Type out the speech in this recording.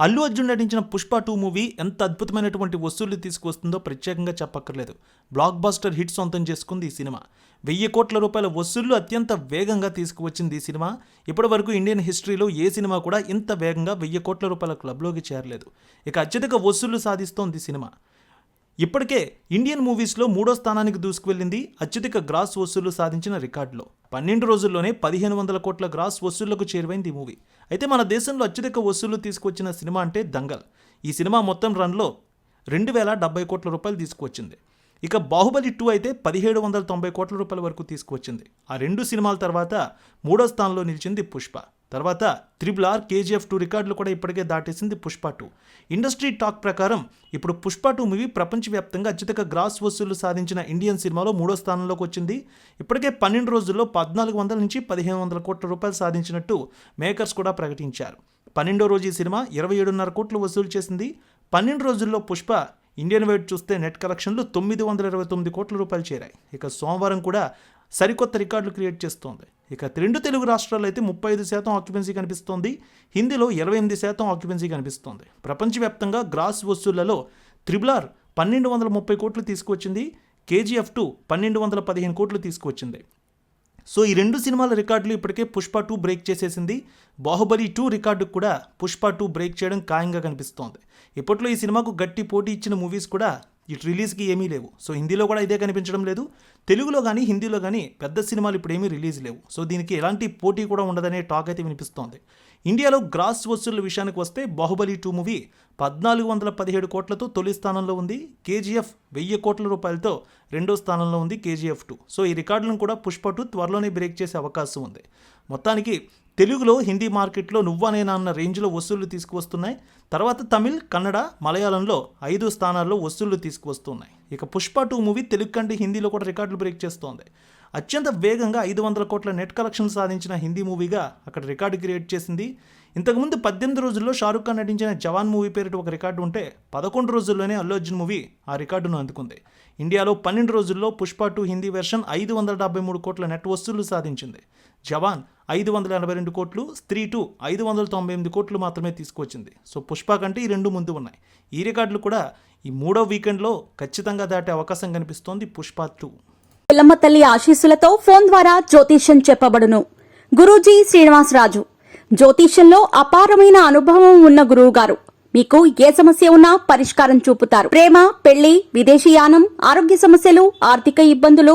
అల్లు అర్జున్ నటించిన Pushpa two movie ఎంత అద్భుతమైనటువంటి వసూళ్ళు తీసుకువస్తుందో ప్రత్యేకంగా చెప్పక్కర్లేదు. బ్లాక్ బాస్టర్ హిట్ సొంతం చేసుకుంది ఈ సినిమా. వెయ్యి కోట్ల రూపాయల వసూళ్ళు అత్యంత వేగంగా తీసుకువచ్చింది ఈ సినిమా. ఇప్పటి వరకు ఇండియన్ హిస్టరీలో ఏ సినిమా కూడా ఇంత వేగంగా వెయ్యి కోట్ల రూపాయల క్లబ్లోకి చేరలేదు. ఇక అత్యధిక వసూళ్ళు సాధిస్తోంది సినిమా. ఇప్పటికే ఇండియన్ మూవీస్లో మూడో స్థానానికి దూసుకువెళ్ళింది అత్యధిక గ్రాస్ వసూళ్ళు సాధించిన రికార్డులో. పన్నెండు రోజుల్లోనే పదిహేను వందల కోట్ల గ్రాస్ వసూళ్ళకు చేరువైంది ఈ మూవీ. అయితే మన దేశంలో అత్యధిక వసూళ్ళు తీసుకొచ్చిన సినిమా అంటే దంగల్. ఈ సినిమా మొత్తం రన్లో రెండు వేల డెబ్బై కోట్ల రూపాయలు తీసుకువచ్చింది. ఇక బాహుబలి టూ అయితే పదిహేడు వందల తొంభై కోట్ల రూపాయల వరకు తీసుకువచ్చింది. ఆ రెండు సినిమాల తర్వాత మూడో స్థానంలో నిలిచింది పుష్ప. తర్వాత త్రిబుల్ ఆర్ కేజీఎఫ్ టూ రికార్డులు కూడా ఇప్పటికే దాటేసింది పుష్ప టూ. ఇండస్ట్రీ టాక్ ప్రకారం ఇప్పుడు పుష్ప టూ మూవీ ప్రపంచవ్యాప్తంగా అత్యధిక గ్రాస్ వసూళ్ళు సాధించిన ఇండియన్ సినిమాలో మూడో స్థానంలోకి వచ్చింది. ఇప్పటికే పన్నెండు రోజుల్లో పద్నాలుగు వందల నుంచి పదిహేను వందల కోట్ల రూపాయలు సాధించినట్టు మేకర్స్ కూడా ప్రకటించారు. పన్నెండో రోజు ఈ సినిమా ఇరవై ఏడున్నర కోట్లు వసూలు చేసింది. పన్నెండు రోజుల్లో పుష్ప ఇండియన్ వైడ్ చూస్తే నెట్ కలెక్షన్లు తొమ్మిది వందల ఇరవై తొమ్మిది కోట్ల రూపాయలు చేరాయి. ఇక సోమవారం కూడా సరికొత్త రికార్డులు క్రియేట్ చేస్తోంది. ఇక రెండు తెలుగు రాష్ట్రాల్లో అయితే ముప్పై ఐదు శాతం ఆక్యుపెన్సీ కనిపిస్తోంది. హిందీలో ఇరవై ఎనిమిది శాతం ఆక్యుపెన్సీ కనిపిస్తోంది. ప్రపంచవ్యాప్తంగా గ్రాస్ వసూళ్ళలో త్రిబులార్ పన్నెండు వందల ముప్పై కోట్లు తీసుకువచ్చింది. కేజీఎఫ్ టూ పన్నెండు వందల పదిహేను కోట్లు తీసుకువచ్చింది. సో ఈ రెండు సినిమాల రికార్డులు ఇప్పటికే పుష్ప టూ బ్రేక్ చేసేసింది. బాహుబలి టూ రికార్డు కూడా పుష్ప టూ బ్రేక్ చేయడం ఖాయంగా కనిపిస్తోంది. ఇప్పట్లో ఈ సినిమాకు గట్టి పోటీ ఇచ్చిన మూవీస్ కూడా ఇటు రిలీజ్కి ఏమీ లేవు. సో హిందీలో కూడా ఇదే కనిపించడం లేదు. తెలుగులో కానీ హిందీలో కానీ పెద్ద సినిమాలు ఇప్పుడు ఏమీ రిలీజ్ లేవు. సో దీనికి ఎలాంటి పోటీ కూడా ఉండదనే టాక్ అయితే వినిపిస్తోంది. ఇండియాలో గ్రాస్ వసూళ్ళ విషయానికి వస్తే బాహుబలి టూ మూవీ పద్నాలుగు వందల పదిహేడు కోట్లతో తొలి స్థానంలో ఉంది. కేజీఎఫ్ వెయ్యి కోట్ల రూపాయలతో రెండో స్థానంలో ఉంది కేజీఎఫ్ టూ. సో ఈ రికార్డులను కూడా పుష్ప టూ త్వరలోనే బ్రేక్ చేసే అవకాశం ఉంది. మొత్తానికి తెలుగులో హిందీ మార్కెట్లో నువ్వనేనా అన్న రేంజ్లో వసూళ్ళు తీసుకువస్తున్నాయి. తర్వాత తమిళ్ కన్నడ మలయాళంలో ఐదు స్థానాల్లో వసూళ్ళు తీసుకువస్తున్నాయి. ఇక పుష్ప టూ మూవీ తెలుగు కంటే హిందీలో కూడా రికార్డులు బ్రేక్ చేస్తోంది. అత్యంత వేగంగా ఐదు వందల కోట్ల నెట్ కలెక్షన్ సాధించిన హిందీ మూవీగా అక్కడ రికార్డు క్రియేట్ చేసింది. ఇంతకుముందు పద్దెనిమిది రోజుల్లో షారుఖ్ ఖాన్ నటించిన జవాన్ మూవీ పేరిట ఒక రికార్డు ఉంటే పదకొండు రోజుల్లోనే అల్లు అర్జున్ మూవీ ఆ రికార్డును అందుకుంది. ఇండియాలో పన్నెండు రోజుల్లో పుష్ప టూ హిందీ వెర్షన్ ఐదు వందల డెబ్బై మూడు కోట్ల నెట్ వసూళ్ళు సాధించింది. జవాన్ ఐదు వందల ఎనభై రెండు కోట్లు స్త్రీ టూ ఐదు వందల తొంభై ఎనిమిది కోట్లు మాత్రమే తీసుకొచ్చింది సో పుష్ప కంటే ఈ రెండు ముందు ఉన్నాయి. ఈ రికార్డులు కూడా ఈ మూడో వీకెండ్లో ఖచ్చితంగా దాటే అవకాశం కనిపిస్తోంది పుష్ప టూ. పిల్లమ్మ తల్లి ఆశీస్సులతో ఫోన్ ద్వారా జ్యోతిష్యం చెప్పబడును. గురూజీ శ్రీనివాసరాజు. జ్యోతిష్యంలో అపారమైన అనుభవం ఉన్న గురువు గారు మీకు ఏ సమస్య ఉన్నా పరిష్కారం చూపుతారు. ప్రేమ పెళ్ళి విదేశీయానం ఆరోగ్య సమస్యలు ఆర్థిక ఇబ్బందులు